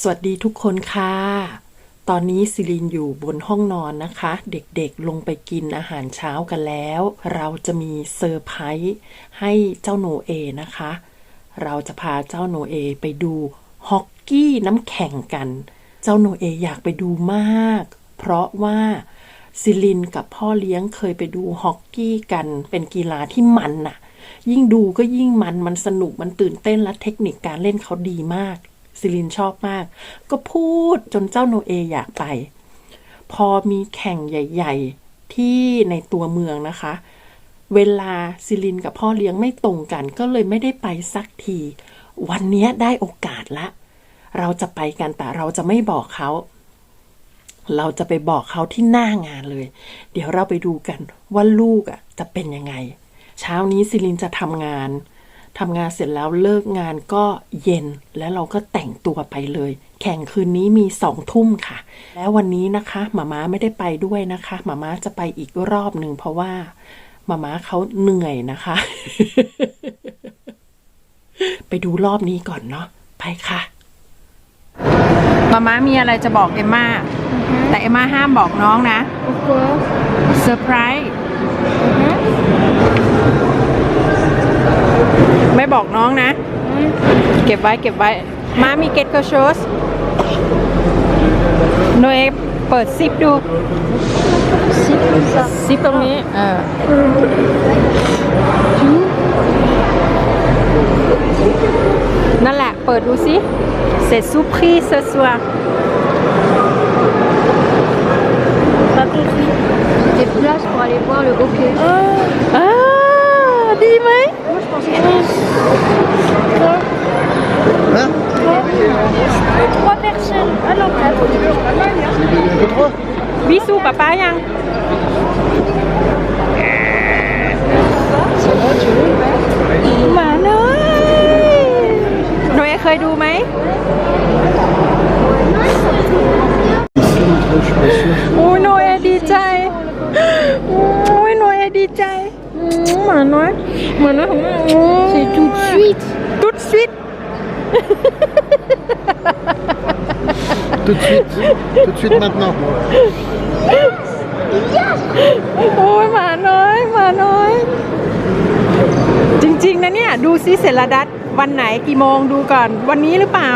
สวัสดีทุกคนค่ะ ตอนนี้ซิลินอยู่บนห้องนอนนะคะ เด็กๆลงไปกินอาหารเช้ากันแล้ว เราจะมีเซอร์ไพรส์ให้เจ้าโนเอนะคะ เราจะพาเจ้าโนเอไปดูฮอกกี้น้ำแข็งกัน เจ้าโนเออยากไปดูมาก เพราะว่าซิลินกับพ่อเลี้ยงเคยไปดูฮอกกี้กันเป็นกีฬาที่มันน่ะ ยิ่งดูก็ยิ่งมันมันสนุกมันตื่นเต้นและเทคนิคการเล่นเขาดีมาก ซิลินชอบมาก ก็พูดจนเจ้าโนเออยากไป พอมีแข่งใหญ่ ๆ ที่ในตัวเมืองนะคะ เวลาซิลินกับพ่อเลี้ยงไม่ตรงกัน ก็เลยไม่ได้ไปสักที วันนี้ได้โอกาสละ เราจะไปกันแต่เราจะไม่บอกเขา เราจะไปบอกเขาที่หน้างานเลย เดี๋ยวเราไปดูกันว่าลูกอะจะเป็นยังไง เช้านี้ซิลินจะทำงาน ทำงานเสร็จแล้วเลิกงานก็เย็น แล้วเราก็แต่งตัวไปเลย แข่งคืนนี้มีสองทุ่มค่ะ แล้ววันนี้นะคะหมาม้าไม่ได้ไปด้วยนะคะหมาม้าจะไปอีกรอบหนึ่งเพราะว่าหมาม้าเขาเหนื่อยนะคะ ไปดูรอบนี้ก่อนเนาะไปค่ะมาม่ามีอะไรจะบอกเอมมาแต่เอมมาห้ามบอกน้องนะ Pourquoi เซอร์ไพรส์ไม่ บอกน้องนะ เก็บไว้เก็บไว้ มามีเกตโกโชสโนเอเปิดซิปดู Si, comme ça. ซิปตรงนี้ เออนั่นแหละ เปิดดูสิเสร็จซูพรีเซสว Pas compris. Des places pour aller voir le hockey. อ่าดี ไหม Moi, je pensais Trois. Trois personnes. Ah non, quatre. วิสูป้าป้ายังหมาน้อยหนูเอเคยดูไหม โอ้ยโนเอดีใจ โอ้ยโนเอดีใจอืม หมาน้อยหมาน้อยของแม่ C'est tout de suite. ตุ๊ดซิด Tout de suite, tout de suite maintenant. โอ้ยหมาน้อยหมาน้อย จริง ๆ นะเนี่ย ดูซิเสร็จละดัดวันไหนกี่โมงดูก่อนวันนี้หรือเปล่า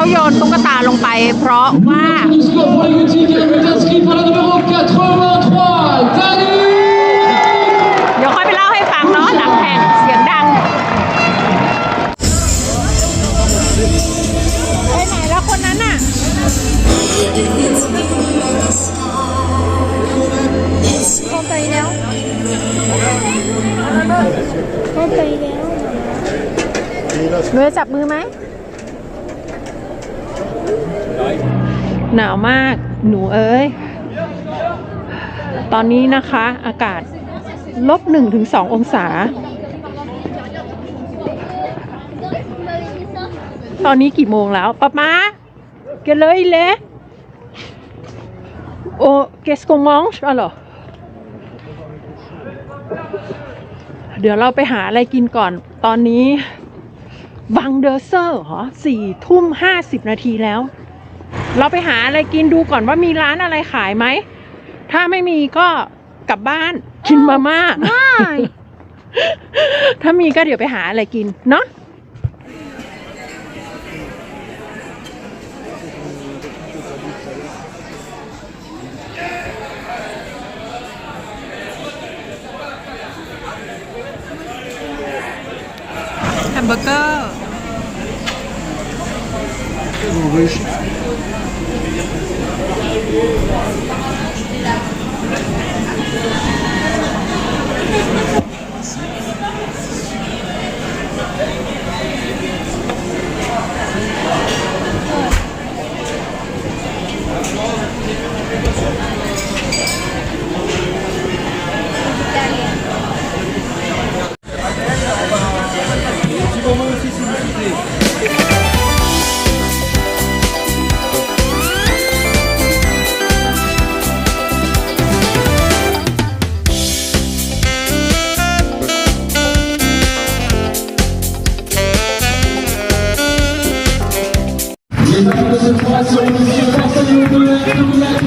เพราะว่า score pour les Gutiques qui est inscrit par le numéro 83, Dani เดี๋ยวค่อยไปเล่าให้ฟังเนาะหลังแข่งเสียงดังไปไหนแล้วคนนั้นน่ะเข้าไปแล้วเข้าไปแล้วหนูจะจับมือไหม หนาวมากหนูเอ้ย ตอนนี้นะคะอากาศลบหนึ่งถึงสององศา ตอนนี้กี่โมงแล้วป๊าป๊าเกเลยเลยโอเกสโกมองช์อะเหรอ เดี๋ยวเราไปหาอะไรกินก่อน ตอนนี้วังเดอร์เซอร์เหรอสี่ทุ่มห้าสิบนาทีแล้ว เราไปหาอะไรกินดูก่อนว่ามีร้านอะไรขายไหม ถ้าไม่มีก็กลับบ้านกินมาม่า ถ้ามีก็เดี๋ยวไปหาอะไรกิน เนาะแฮมเบอร์เกอร์ Thank you. It's not gonna so it's your you.